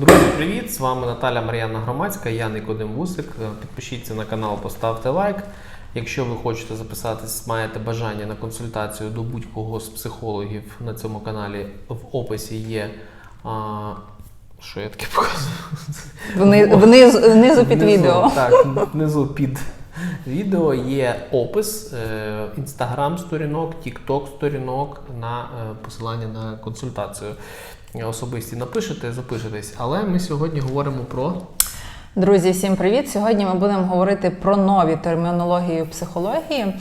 Друзі, привіт! З вами Наталя Мар'яна Громадська, я Никодим Вусик. Підпишіться на канал, поставте лайк. Якщо ви хочете записатись, маєте бажання на консультацію до будь-кого з психологів на цьому каналі, в описі є. А, що я таке показую? Вни- Внизу, під Внизу, відео. Так, внизу під відео є опис інстаграм сторінок, тікток сторінок на е, посилання на консультацію. Особисті напишете, запишетесь. Але ми сьогодні говоримо про Друзі, всім привіт! Сьогодні ми будемо говорити про нові термінології психології,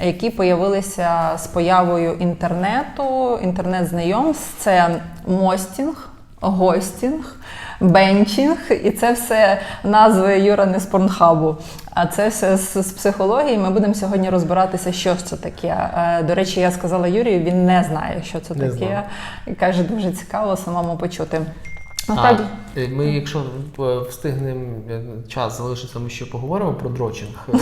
які появилися з появою інтернету, інтернет-знайомств. Це мостінг, гостінг, бенчінг, і це все назви Юра не з порнхабу. А це все з, з психології. Ми будемо сьогодні розбиратися, що це таке. Е, До речі, я сказала Юрію, він не знає, що це Не таке. Знаю. І каже, дуже цікаво самому почути. А, е, ми, якщо е, встигнемо е, час залишиться, ми ще поговоримо про дрочинг.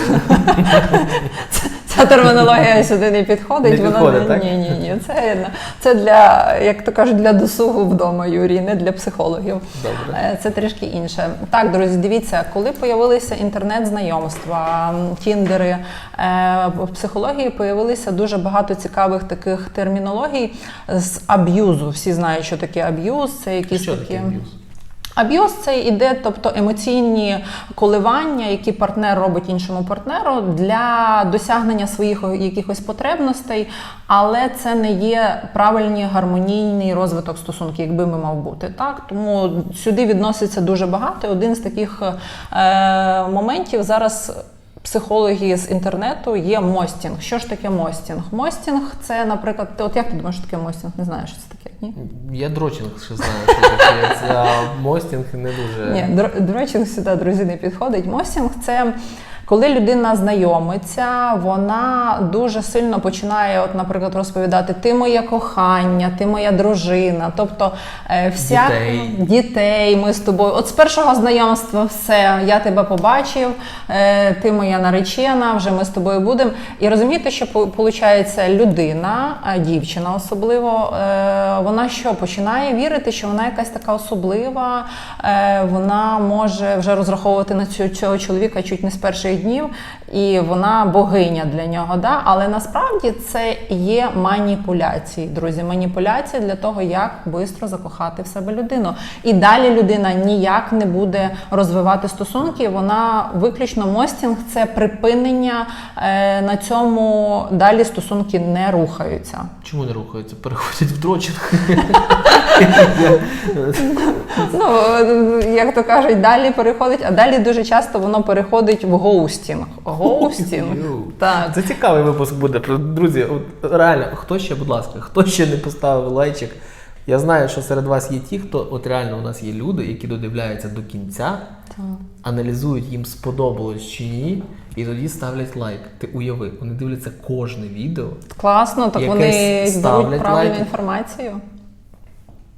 Ця термінологія сюди не підходить. Не вона так? ні, ні, ні. Це, це для, як то кажуть, для досугу вдома, Юрій, не для психологів. Добре. Е, Це трішки інше. Так, друзі, дивіться, коли появилися інтернет-знайомства, тіндери, е, в психології появилося дуже багато цікавих таких термінологій з аб'юзу. Всі знають, що таке аб'юз, це якісь Що такі. таке аб'юз? Аб'юз це іде, тобто емоційні коливання, які партнер робить іншому партнеру для досягнення своїх якихось потребностей, але це не є правильний гармонійний розвиток стосунків, якби ми мав бути. Так тому сюди відноситься дуже багато. Один з таких е, моментів зараз. Психології з інтернету є мостінг. Що ж таке мостінг? Мостінг це, наприклад, ти от як ти думаєш, що таке мостінг? Не знаєш, що це таке? Я дрочинг ще знаю, а мостінг не дуже. Ні, дро- дрочинг сюди, друзі, не підходить. Мостінг це коли людина знайомиться, вона дуже сильно починає, от, наприклад, розповідати: ти моє кохання, ти моя дружина, тобто е, вся Дітей. дітей ми з тобою. От з першого знайомства все, я тебе побачив, е, ти моя наречена, вже ми з тобою будемо. І розумієте, що виходить, людина, дівчина особливо, е, вона що починає вірити, що вона якась така особлива, е, вона може вже розраховувати на цього чоловіка чуть не з перших днів, і вона богиня для нього. Да? Але насправді це є маніпуляції, друзі. Маніпуляції для того, як швидко закохати в себе людину. І далі людина ніяк не буде розвивати стосунки. Вона виключно мостінг це припинення е, на цьому далі стосунки не рухаються. Чому не рухаються? Переходять в дрочинг. Ну, е, як то кажуть, далі переходить, а далі дуже часто воно переходить в гоустінг. Гоустінг. Так. Це цікавий випуск буде. Друзі, от, реально, хто ще, будь ласка, хто ще не поставив лайчик? Я знаю, що серед вас є ті, хто от реально у нас є люди, які додивляються до кінця, аналізують, їм сподобалось чи ні, і тоді ставлять лайк. Ти уяви, вони дивляться кожне відео. Класно, так вони ставлять беруть правильну лайки. інформацію.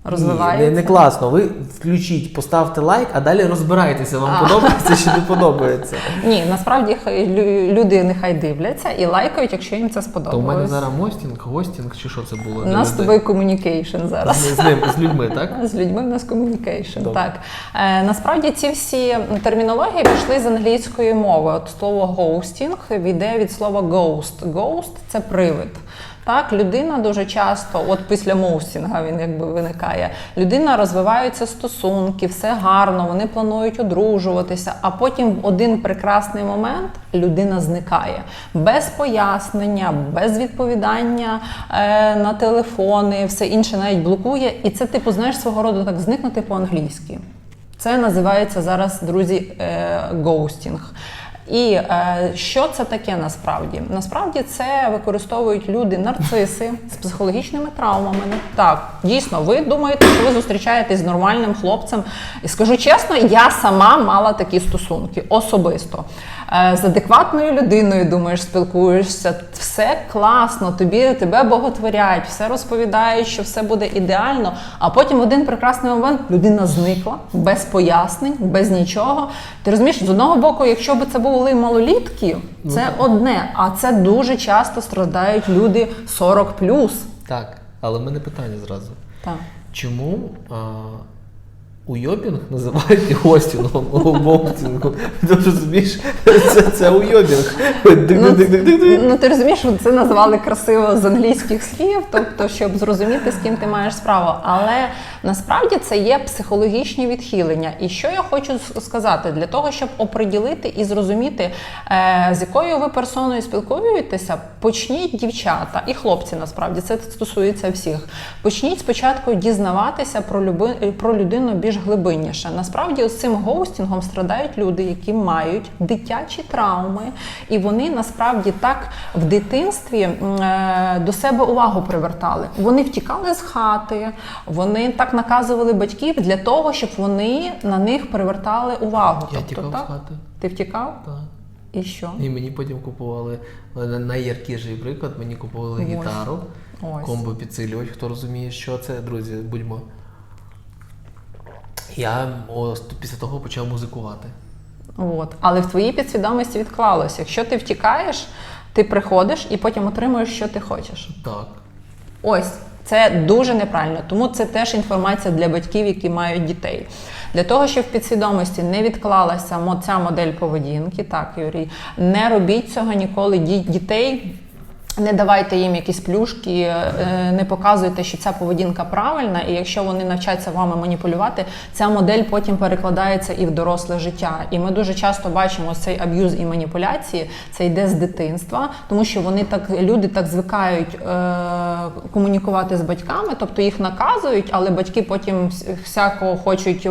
Ні, не, не класно. Ви включіть, поставте лайк, а далі розбирайтеся, вам А. подобається чи не подобається. Ні, насправді хай лю- люди нехай дивляться і лайкають, якщо їм це То у мене зараз мостінг, гостінг, чи що це було? У нас з тобою комунікейшн зараз. з, з ним, з людьми, так? З людьми в нас комунікейшн. Так е, насправді ці всі термінології пішли з англійської мови. От слово ghosting йде від слова ghost. Ghost – це привид. Так, людина дуже часто, от після моустінга він якби виникає. Людина розвиваються стосунки, все гарно, вони планують одружуватися, а потім в один прекрасний момент людина зникає без пояснення, без відповідання е, на телефони, все інше навіть блокує. І це, типу, знаєш, свого роду так зникнути по-англійськи. Це називається зараз, друзі, гоустінг. І е, що це таке насправді? Насправді це використовують люди нарциси з психологічними травмами. Ну, Так, дійсно, ви думаєте, що ви зустрічаєтесь з нормальним хлопцем. І скажу чесно, я сама мала такі стосунки особисто. Е, з адекватною людиною думаєш, спілкуєшся, все класно, тобі тебе боготворять, все розповідають, що все буде ідеально. А потім в один прекрасний момент людина зникла без пояснень, без нічого. Ти розумієш, з одного боку, якщо б це були малолітки, це одне, а це дуже часто страждають люди 40+. Так. Але в мене питання зразу. Так. Чому а, уйобінг називають гостінгом, гостінгом. Ти розумієш, це, це уйобінг. Ну ти розумієш, що це назвали красиво з англійських слів, тобто, щоб зрозуміти, з ким ти маєш справу. Але насправді це є психологічні відхилення. І що я хочу сказати, для того, щоб оприділити і зрозуміти, е, з якою ви персоною спілкуєтеся, почніть дівчата і хлопці, насправді це стосується всіх. Почніть спочатку дізнаватися про про людину більш глибинніше. Насправді, з цим гоустінгом страдають люди, які мають дитячі травми, і вони насправді так в дитинстві е, до себе увагу привертали. Вони втікали з хати, вони так наказували батьків для того, щоб вони на них привертали увагу. Я Тобто, тікав з хати. Ти втікав? Так. І що? І мені потім купували е, найяркіший приклад, мені купували Ось. гітару, Ось. комбо підсилювач, хто розуміє, що це, друзі, будьмо. Я ось після того почав музикувати. От. Але в твоїй підсвідомості відклалося. Якщо ти втікаєш, ти приходиш і потім отримуєш, що ти хочеш. Так. Ось це дуже неправильно, тому це теж інформація для батьків, які мають дітей. Для того, щоб в підсвідомості не відклалася ця модель поведінки, так, Юрій, не робіть цього ніколи дітей. Не давайте їм якісь плюшки, е, не показуйте, що ця поведінка правильна, і якщо вони навчаться вами маніпулювати, ця модель потім перекладається і в доросле життя. І ми дуже часто бачимо цей аб'юз і маніпуляції. Це йде з дитинства, тому що вони так люди так звикають е, комунікувати з батьками, тобто їх наказують, але батьки потім вс- всякого хочуть е,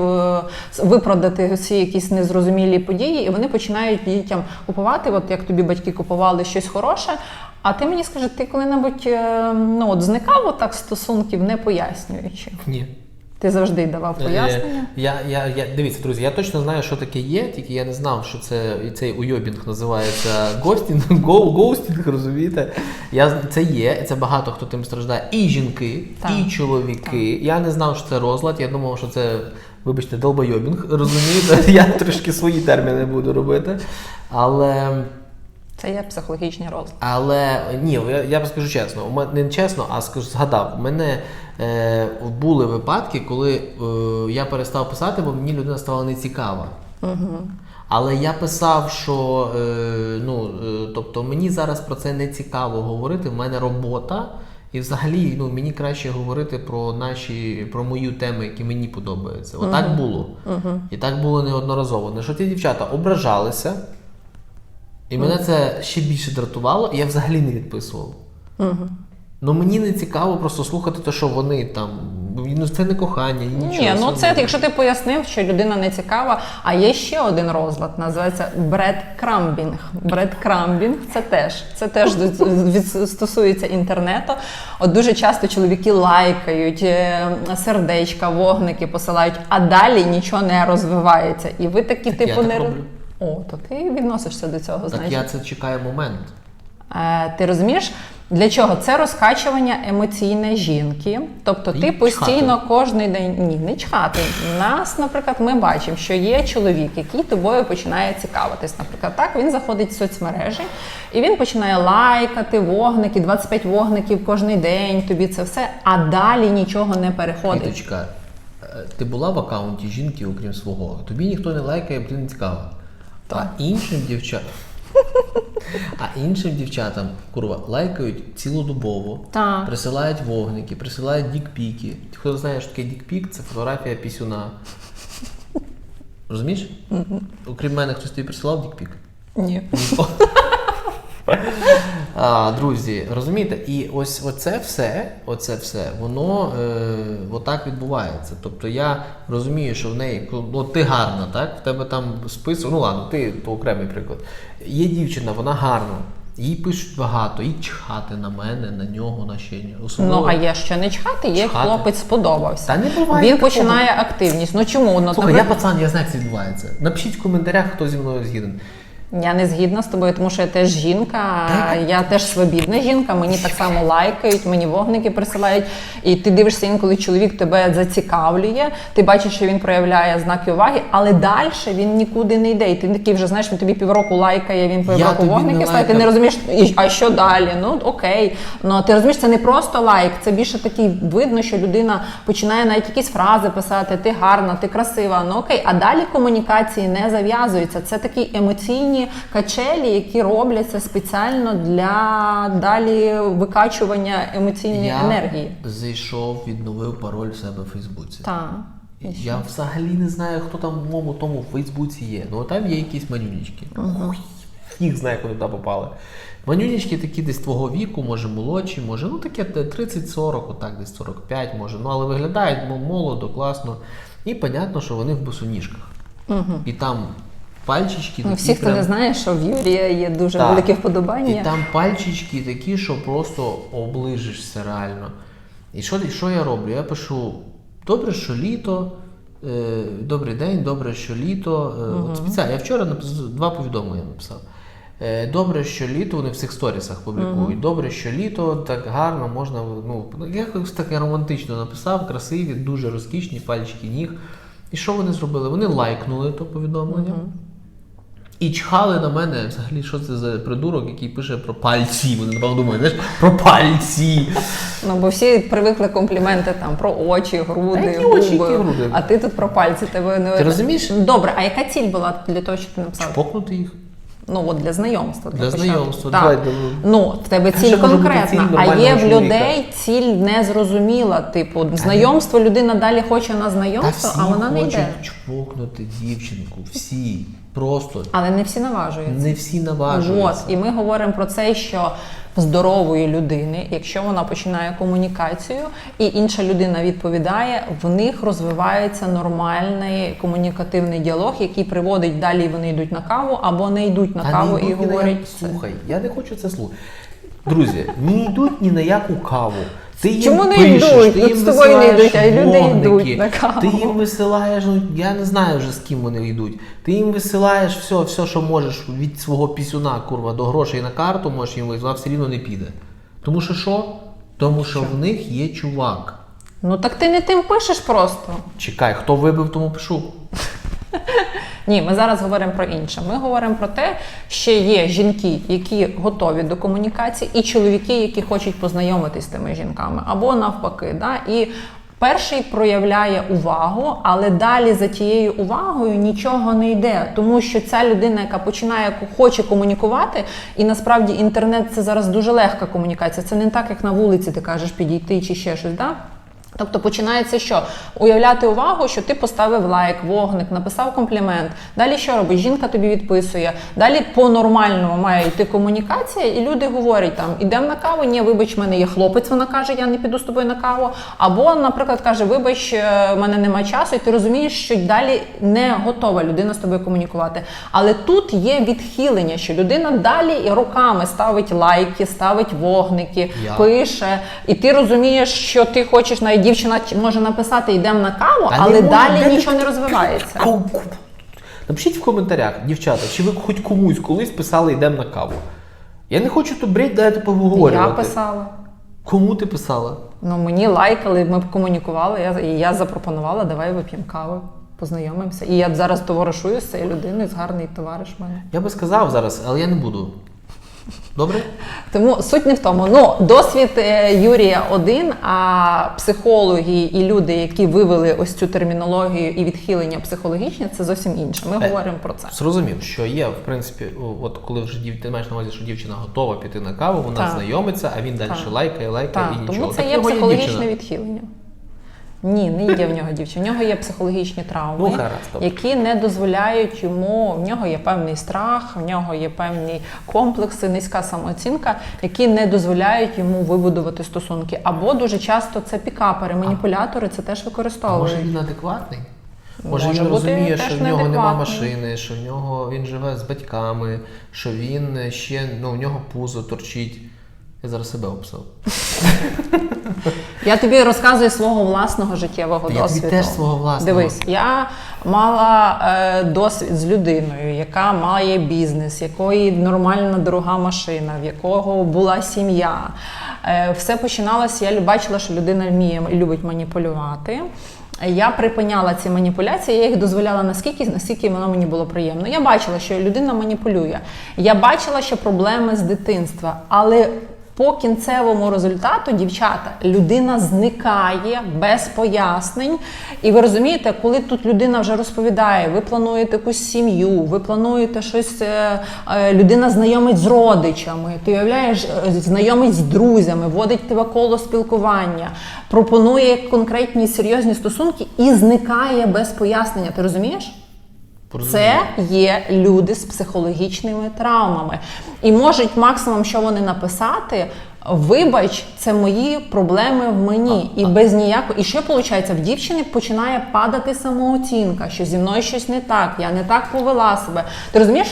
виправдати всі якісь незрозумілі події, і вони починають дітям купувати, от як тобі батьки купували щось хороше. А ти мені скажи, ти коли-небудь е, ну, от зникав отак стосунків, не пояснюючи? Ні. Ти завжди давав пояснення? Е, Я, я, я, дивіться, друзі, я точно знаю, що таке є, тільки я не знав, що це цей уйобінг називається гостінг, го, гоустінг, розумієте? Я, це є, це багато хто тим страждає. І жінки, Так. і чоловіки. Я не знав, що це розлад, я думав, що це, вибачте, долбойобінг, розумієте? Я трошки свої терміни буду робити. Але. Це є психологічний розлад. Але ні, я, я б скажу чесно, у мене не чесно, а скажу, згадав. У мене е, були випадки, коли е, я перестав писати, бо мені людина стала нецікава. Угу. Але я писав, що е, ну, е, тобто мені зараз про це не цікаво говорити. В мене робота, і взагалі ну, мені краще говорити про наші, про мою тему, які мені подобаються. Отак було. І так було неодноразово. Не що ті дівчата ображалися. І мене це ще більше дратувало, і я взагалі не відписував. Ну мені не цікаво просто слухати те, що вони там. Ну це не кохання, нічого. Ні, ну це якщо ти пояснив, що людина не цікава. А є ще один розлад, називається бредкрамбінг. Бредкрамбінг це теж це теж стосується інтернету. От дуже часто чоловіки лайкають, е, сердечка, вогники посилають, а далі нічого не розвивається. І ви такі, Так типу, я так не роблю. О, то ти відносишся до цього, Так значить. я це чекаю момент. Е, Ти розумієш, для чого? Це розкачування емоційне жінки. Тобто ти постійно чхати. кожний день ні, не чхати. Нас, наприклад, ми бачимо, що є чоловік, який тобою починає цікавитись. Наприклад, так він заходить в соцмережі і він починає лайкати вогники, 25 вогників кожний день. Тобі це все, а далі нічого не переходить. Квіточка, е, ти була в аккаунті жінки, окрім свого. Тобі ніхто не лайкає, не цікава. А іншим дівчатам. А іншим дівчатам, курва, лайкають цілодобово, Так. присилають вогники, присилають дікпіки. Хто знає, що таке дікпік, це фотографія пісюна. Розумієш? Окрім мене, хтось тобі присилав дікпік? Ні. А, друзі, розумієте, і ось оце все, оце все, воно е, отак відбувається. Тобто я розумію, що в неї, ну ти гарна, так? В тебе там список, ну ладно, ти по окремий приклад. Є дівчина, вона гарна. Їй пишуть багато, їй чхати на мене, на нього, на ще. Особливо- Ну а є що не чхати, є Чхати. хлопець сподобався. Та не буває Він такого. починає активність. Ну чому? Ну, Слухай, я пацан, я знаю, як це відбувається. Напишіть в коментарях, хто зі мною згіден. Я не згідна з тобою, тому що я теж жінка, я теж свобідна жінка, мені так само лайкають, мені вогники присилають. І ти дивишся інколи чоловік тебе зацікавлює, ти бачиш, що він проявляє знаки уваги, але далі він нікуди не йде. І ти такий вже знаєш, він тобі півроку лайкає, він півроку вогники ставить, ти не розумієш, а що далі? Ну окей. Ну ти розумієш, це не просто лайк, це більше такий видно, що людина починає навіть якісь фрази писати: ти гарна, ти красива. Ну окей, а далі комунікації не зав'язуються. Це такі емоційні качелі, які робляться спеціально для далі викачування емоційної Я енергії. зайшов, відновив пароль в себе в Фейсбуці. Так. Я взагалі не знаю, хто там в моєму тому Фейсбуці є. Ну там є якісь манюнічки. Хуй, Їх знає, куди туди попали. Манюнічки такі десь твого віку, може молодші, може, ну таке 30-40, отак десь 45, може. Ну, але виглядають молодо, класно. І понятно, що вони в босоніжках. І там пальчички Ну, такі. всі, хто прям- не знає, що в Юрія є дуже Так. велике вподобання. І там пальчички такі, що просто оближишся реально. І що, що я роблю? Я пишу: добре, що літо, е, добрий день, добре, що літо. Е, от спеціально, я вчора написав, два повідомлення написав. Е, Добре, що літо, вони в цих сторісах публікують. Добре, що літо, так гарно можна. Ну, якось таке романтично написав, красиві, дуже розкішні пальчики ніг. І що вони зробили? Вони лайкнули то повідомлення. І чхали на мене взагалі, що це за придурок, який пише про пальці. Вони напевно думають, знаєш, про пальці. Ну, бо всі привикли компліменти там про очі, груди, Та які губи, очі, які груди? а ти тут про пальці. Тебе не Ти розумієш? Добре, а яка ціль була для того, щоб ти написав? Чпокнути їх. Ну от для знайомства. Для початку. знайомства, Так. давай, давай. Ну в тебе ціль конкретна, ціль а є в людей ціль незрозуміла. Типу, знайомство людина далі хоче на Та знайомство, всі а вона не хочуть йде. чпокнути дівчинку. Всі. Просто Але не всі наважуються. не всі От, наважуються. і ми говоримо про це, що здорової людини, якщо вона починає комунікацію, і інша людина відповідає, в них розвивається нормальний комунікативний діалог, який приводить далі. Вони йдуть на каву або не йдуть на Та каву і ні на говорять. Слухай, я не хочу це слухати. Друзі, не йдуть ні на яку каву. Ти їм Чому не пишеш, йдуть? Ти От їм з тобою не висилаєш йдуть, а люди вогники, йдуть на каву. Ти їм висилаєш, ну я не знаю вже з ким вони йдуть. Ти їм висилаєш все, все, що можеш від свого пісюна, курва, до грошей на карту, можеш їм висилати, все рівно не піде. Тому що що? Тому що в них є чувак. Ну так ти не тим пишеш просто. Чекай, хто вибив, тому пишу. Ні, ми зараз говоримо про інше. Ми говоримо про те, що є жінки, які готові до комунікації, і чоловіки, які хочуть познайомитись з тими жінками, або навпаки. Да? І перший проявляє увагу, але далі за тією увагою нічого не йде, тому що ця людина, яка починає хоче комунікувати, і насправді інтернет це зараз дуже легка комунікація. Це не так, як на вулиці, ти кажеш підійти чи ще щось. Да? Тобто починається що? Уявляти увагу, що ти поставив лайк, вогник, написав комплімент. Далі що робить? Жінка тобі відписує. Далі по-нормальному має йти комунікація, і люди говорять там: ідемо на каву, ні, вибач, в мене є хлопець, вона каже, я не піду з тобою на каву. Або, наприклад, каже, вибач, е, в мене немає часу, і ти розумієш, що далі не готова людина з тобою комунікувати. Але тут є відхилення, що людина далі і руками ставить лайки, ставить вогники, Я. пише, і ти розумієш, що ти хочеш, навіть дівчина може написати йдемо на каву, Та не але може, далі де ти- нічого не розвивається. Напишіть в коментарях, дівчата, чи ви хоч комусь колись писали йдемо на каву. Я не хочу ту бред дайте поговорювати. Я писала. Кому ти писала? Ну мені лайкали, ми комунікували. Я і я запропонувала, давай вип'ємо кави, познайомимося. І я зараз товаришую з цією людиною, з гарний товариш в мене. Я би сказав зараз, але я не буду. Добре? Тому суть не в тому. Ну, досвід е, Юрія один, а психологи і люди, які вивели ось цю термінологію і відхилення психологічне, це зовсім інше. Ми Е, говоримо про це. Зрозумів, що є, в принципі, от коли вже дів... ти маєш на увазі, що дівчина готова піти на каву, вона Так. знайомиться, а він далі Так. лайкає, лайкає Так, і нічого. тому це Так є психологічне дівчина. відхилення. Ні, не є в нього дівчина. В нього є психологічні травми, Ну, гаразд, які не дозволяють йому. В нього є певний страх, в нього є певні комплекси, низька самооцінка, які не дозволяють йому вибудувати стосунки. Або дуже часто це пікапери, маніпулятори це теж А може він адекватний? Може, Може він розуміє, що в нього нема машини, що в нього він живе з батьками, що він ще ну, в нього пузо торчить. Я зараз себе описав. Я тобі розказую свого власного життєвого Та я тобі досвіду. теж свого власного. Дивись, я мала е, досвід з людиною, яка має бізнес, якої нормальна дорога машина, в якого була сім'я. Е, все починалося, я бачила, що людина вміє і любить маніпулювати. Я припиняла ці маніпуляції, я їх дозволяла наскільки, наскільки воно мені було приємно. Я бачила, що людина маніпулює. Я бачила, що проблеми з дитинства, але по кінцевому результату, дівчата, людина зникає без пояснень. І ви розумієте, коли тут людина вже розповідає, ви плануєте якусь сім'ю, ви плануєте щось, е, е, людина знайомить з родичами, ти уявляєш, е, знайомить з друзями, вводить тебе коло спілкування, пропонує конкретні серйозні стосунки і зникає без пояснення. Ти розумієш? Це є люди з психологічними травмами. І можуть максимум, що вони написати. Вибач, це мої проблеми в мені, і без ніякого. І що виходить? В дівчини починає падати самооцінка, що зі мною щось не так, я не так повела себе. Ти розумієш?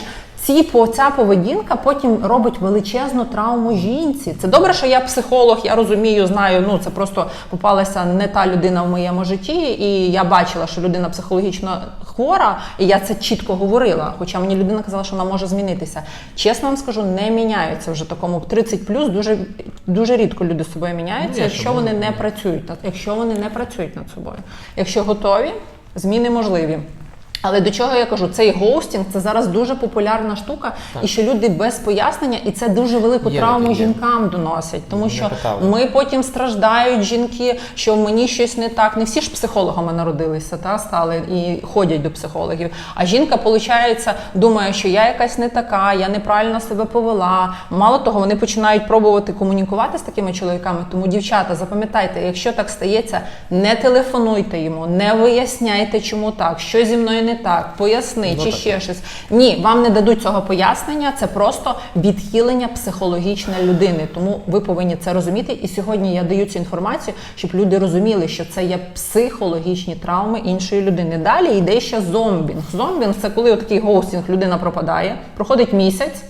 Ці по ця поведінка потім робить величезну травму жінці. Це добре, що я психолог, я розумію, знаю. Ну це просто попалася не та людина в моєму житті, і я бачила, що людина психологічно хвора, і я це чітко говорила. Хоча мені людина казала, що вона може змінитися. Чесно вам скажу, не міняються вже такому 30 дуже дуже рідко люди з собою міняються, Ні, якщо вони вони не працюють над якщо вони не працюють над собою. Якщо готові, зміни можливі. Але до чого я кажу, цей гоустінг це зараз дуже популярна штука, і що люди без пояснення, і це дуже велику Є травму таке. жінкам доносять. Тому Не що питали. ми потім страждають жінки, що мені щось не так. Не всі ж психологами народилися, та стали і ходять до психологів. А жінка, виходить, думає, що я якась не така, я неправильно себе повела. Мало того, вони починають пробувати комунікувати з такими чоловіками. Тому, дівчата, запам'ятайте, якщо так стається, не телефонуйте йому, не виясняйте, чому так, що зі мною не так, поясни Ну, чи так. ще щось. Ні, вам не дадуть цього пояснення. Це просто відхилення психологічне людини. Тому ви повинні це розуміти. І сьогодні я даю цю інформацію, щоб люди розуміли, що це є психологічні травми іншої людини. Далі йде ще зомбінг. Зомбінг це коли такий гостінг людина пропадає, проходить місяць.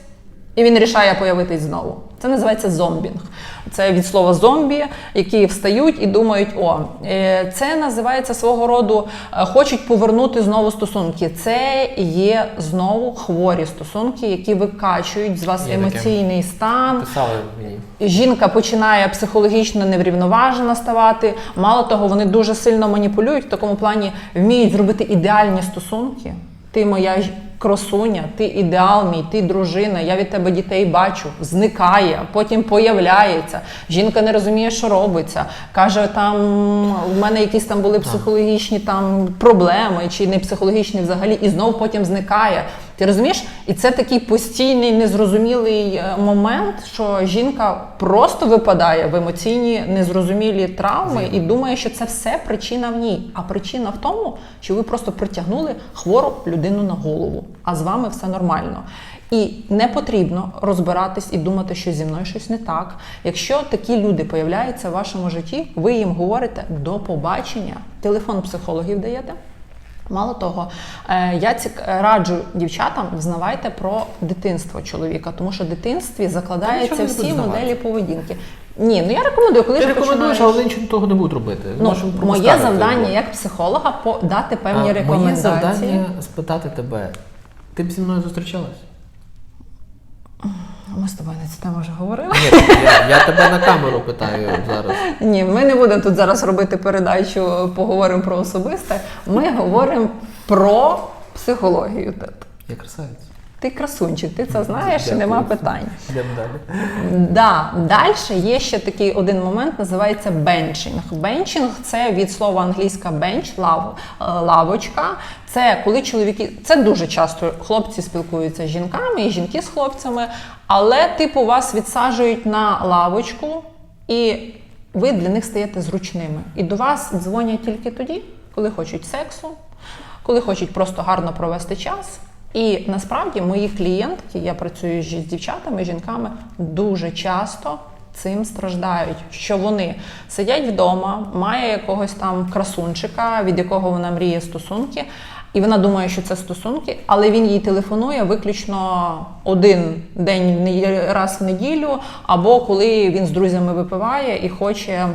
І він рішає появитись знову. Це називається зомбінг. Це від слова зомбі, які встають і думають: о, е, це називається свого роду, е, хочуть повернути знову стосунки. Це є знову хворі стосунки, які викачують з вас Є таке. емоційний стан. Писали мені. Жінка починає психологічно неврівноважена ставати. Мало того, вони дуже сильно маніпулюють в такому плані, вміють зробити ідеальні стосунки. Ти моя красуня, ти ідеал мій, ти дружина, я від тебе дітей бачу, зникає, потім появляється. Жінка не розуміє, що робиться. Каже, там в мене якісь там були психологічні там проблеми, чи не психологічні взагалі, і знов потім зникає. Ти розумієш? І це такий постійний незрозумілий е, момент, що жінка просто випадає в емоційні незрозумілі травми і думає, що це все причина в ній. А причина в тому, що ви просто притягнули хвору людину на голову, а з вами все нормально. І не потрібно розбиратись і думати, що зі мною щось не так. Якщо такі люди появляються в вашому житті, ви їм говорите до побачення. Телефон психологів даєте. Мало того, е, я цік раджу дівчатам взнавайте про дитинство чоловіка, тому що в дитинстві закладаються всі моделі поведінки. Ні, ну я рекомендую, коли Ти ж рекомендуєш, починаєш... але нічого того не будуть робити. Ну, моє завдання його. як психолога подати А, певні Моє рекомендації. завдання спитати тебе. Ти б зі мною зустрічалась? Ми з тобою на цю тему вже говорили. Ні, я, я тебе на камеру питаю зараз. Ні, ми не будемо тут зараз робити передачу, поговоримо про особисте. Ми говоримо про психологію. Я красавець. Ти красунчик, ти це знаєш, і Дякую. нема питань. Йдемо далі. Да, далі є ще такий один момент, називається бенчинг. Бенчинг це від слова англійська бенч, лав, е, лавочка. Це коли чоловіки, це дуже часто хлопці спілкуються з жінками і жінки з хлопцями, але типу вас відсаджують на лавочку, і ви для них стаєте зручними. І до вас дзвонять тільки тоді, коли хочуть сексу, коли хочуть просто гарно провести час. І насправді мої клієнтки, я працюю з дівчатами, жінками, дуже часто цим страждають, що вони сидять вдома, має якогось там красунчика, від якого вона мріє стосунки, і вона думає, що це стосунки, але він їй телефонує виключно один день раз в неділю, або коли він з друзями випиває і хоче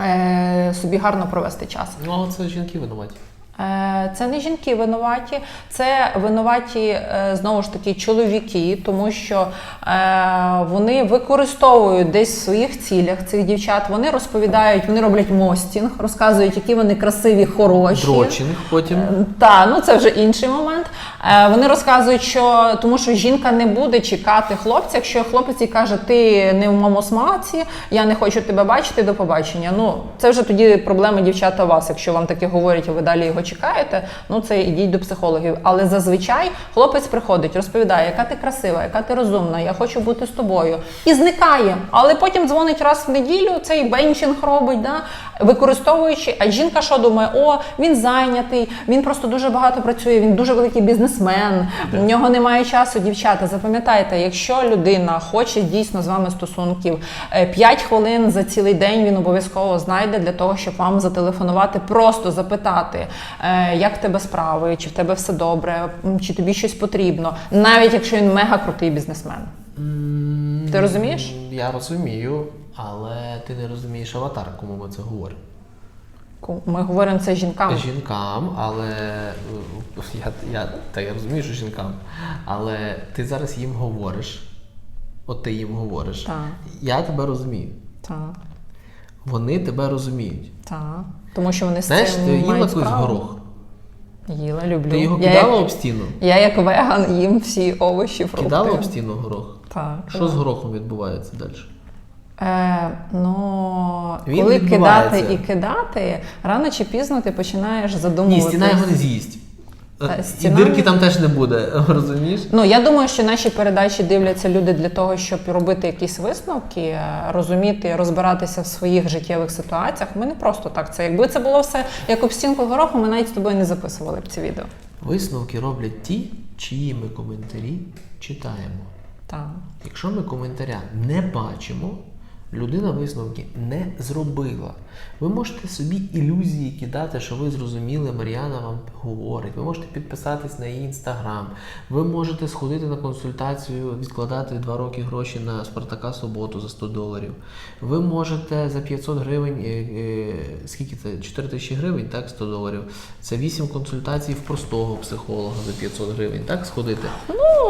е, собі гарно провести час. Ну, але це жінки винуваті. Е, Це не жінки винуваті, це винуваті е, знову ж таки чоловіки, тому що е, вони використовують десь в своїх цілях цих дівчат. Вони розповідають, вони роблять мостінг, розказують, які вони красиві, хороші. Дрочинг потім. Так, ну це вже інший момент. Вони розказують, що тому що жінка не буде чекати хлопця, якщо хлопець їй каже, ти не в моєму смаці, я не хочу тебе бачити, до побачення. Ну це вже тоді проблема дівчата у вас. Якщо вам таке говорять, і ви далі його чекаєте, ну це ідіть до психологів. Але зазвичай хлопець приходить, розповідає, яка ти красива, яка ти розумна, я хочу бути з тобою. І зникає. Але потім дзвонить раз в неділю, цей бенчинг робить, да? використовуючи. А жінка що думає? О, він зайнятий, він просто дуже багато працює, він дуже великий бізнесмен, у нього немає часу. Дівчата, запам'ятайте, якщо людина хоче дійсно з вами стосунків, 5 хвилин за цілий день він обов'язково знайде для того, щоб вам зателефонувати, просто запитати, е, як в тебе справи, чи в тебе все добре, чи тобі щось потрібно, навіть якщо він мега крутий бізнесмен. Ти розумієш? Я розумію, але ти не розумієш аватар, кому ми це говоримо. Ми говоримо це жінкам. Жінкам, але е, я, я, та я розумію, що жінкам, але ти зараз їм говориш. От ти їм говориш. Так. Я тебе розумію. Так, Вони тебе розуміють. так. Тому що вони з Знаєш, цим ти їла мають справу. горох. Їла, люблю. Ти його я, кидала як, об стіну? я як веган їм всі овочі, фрукти. Кидала об стіну горох? Так. Що з горохом відбувається далі? Е, ну, Він коли кидати і кидати, рано чи пізно ти починаєш Ні, задумуватися. стіна його не з'їсть. Та, Е, І дирки там теж не буде, розумієш? Ну, я думаю, що наші передачі дивляться люди для того, щоб робити якісь висновки, е, розуміти, розбиратися в своїх життєвих ситуаціях. Ми не просто так. Це якби це було все як об стінку гороху, ми навіть з тобою не записували б ці відео. Висновки роблять ті, чиї ми коментарі читаємо. Так. Якщо ми коментаря не бачимо, людина висновки не зробила. Ви можете собі ілюзії кидати, що ви зрозуміли, Мар'яна вам говорить. Ви можете підписатись на її інстаграм. Ви можете сходити на консультацію, відкладати два роки гроші на Спартака Суботу за 100 доларів. Ви можете за 500 гривень, е, е, скільки це? 4 тисячі гривень, так, 100 доларів. Це 8 консультацій в простого психолога за 500 гривень, так, сходити.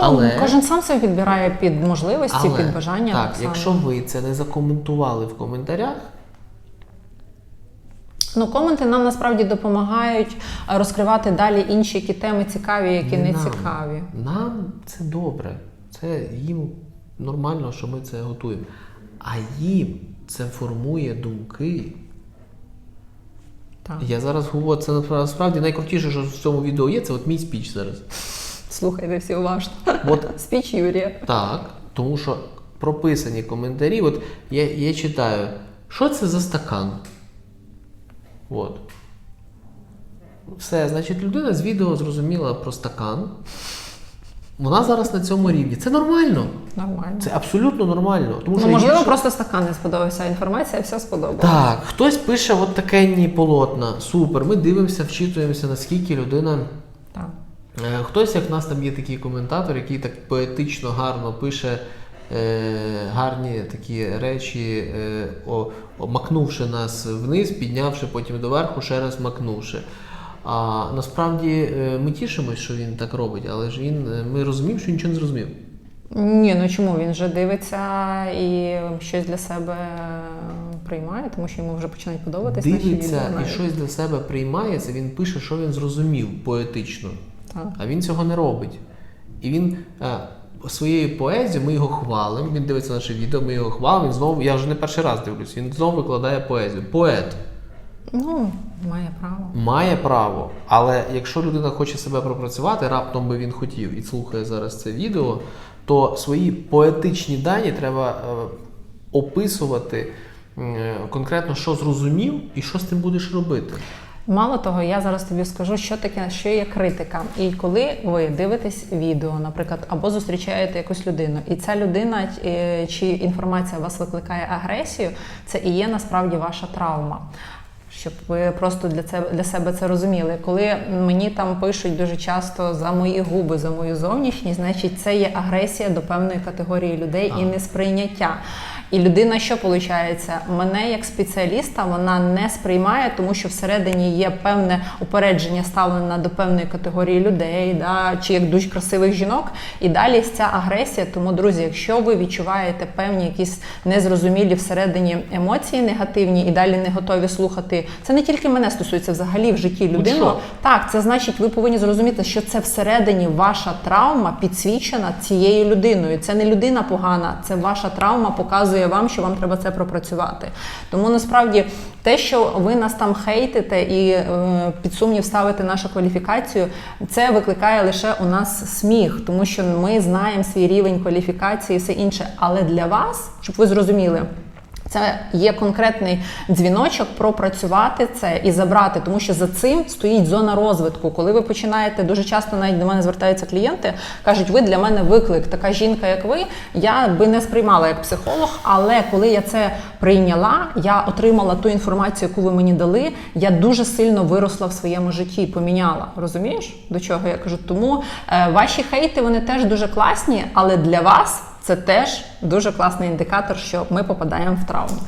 Але... Кожен сам собі підбирає під можливості, під бажання. Так, само. якщо ви це не закоментували в коментарях, Ну, коменти нам насправді допомагають е, розкривати далі інші які теми цікаві, які не, нам. цікаві. Нам це добре. Це їм нормально, що ми це готуємо. А їм це формує думки. Так. Я зараз говорю, це насправді найкрутіше, що в цьому відео є, це от мій спіч зараз. Слухайте всі уважно. От Спіч Юрія. Так, тому що прописані коментарі. От я, я читаю, що це за стакан? От. Все, значить, людина з відео зрозуміла про стакан. Вона зараз на цьому рівні. Це нормально. Нормально. Це абсолютно нормально. Тому Ну, що можливо, інше- просто стакан не сподобався, а інформація все сподобалася. Так, хтось пише от такенні полотна. Супер. Ми дивимося, вчитуємося, наскільки людина Так. Е, Хтось, як в нас там є такий коментатор, який так поетично гарно пише гарні такі речі, е, макнувши нас вниз, піднявши потім доверху, ще раз макнувши. А насправді е, ми тішимось, що він так робить, але ж він, е, ми розуміємо, що нічого не зрозумів. Ні, ну чому він вже дивиться і щось для себе приймає, тому що йому вже починають подобатись наші. Дивиться і щось для себе приймає, це він пише, що він зрозумів поетично. Так. А він цього не робить. І він е, своєю поезією, ми його хвалимо. Він дивиться наше відео, ми його хвалимо. Він знову, я вже не перший раз дивлюсь, він знову викладає поезію. Поет Ну, має право. має право, але якщо людина хоче себе пропрацювати, раптом би він хотів і слухає зараз це відео, то свої поетичні дані треба е, описувати е, конкретно, що зрозумів і що з тим будеш робити. Мало того, я зараз тобі скажу, що таке, що є критика. І коли ви дивитесь відео, наприклад, або зустрічаєте якусь людину, і ця людина е, чи інформація вас викликає агресію, це і є насправді ваша травма. Щоб ви просто для себе для себе це розуміли. Коли мені там пишуть дуже часто за мої губи, за мою зовнішність, значить це є агресія до певної категорії людей і несприйняття. І людина, що виходить, мене як спеціаліста вона не сприймає, тому що всередині є певне упередження ставлене до певної категорії людей, да, чи як дуже красивих жінок. І далі ця агресія. Тому, друзі, якщо ви відчуваєте певні якісь незрозумілі всередині емоції негативні і далі не готові слухати, це не тільки мене стосується взагалі в житті людини. Так, це значить, ви повинні зрозуміти, що це всередині ваша травма підсвічена цією людиною. Це не людина погана, це ваша травма показує вам, що вам треба це пропрацювати. Тому насправді те, що ви нас там хейтите і е, під сумнів ставите нашу кваліфікацію, це викликає лише у нас сміх, тому що ми знаємо свій рівень кваліфікації і все інше. Але для вас, щоб ви зрозуміли. Це є конкретний дзвіночок пропрацювати це і забрати, тому що за цим стоїть зона розвитку. Коли ви починаєте дуже часто навіть до мене звертаються клієнти, кажуть, ви для мене виклик. Така жінка, як ви, я би не сприймала як психолог, але коли я це прийняла, я отримала ту інформацію, яку ви мені дали. Я дуже сильно виросла в своєму житті, поміняла. Розумієш, до чого я кажу? Тому е, ваші хейти вони теж дуже класні, але для вас. Це теж дуже класний індикатор, що ми попадаємо в травму.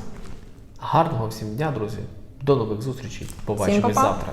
Гарного всім дня, друзі. До нових зустрічей. Побачимось завтра.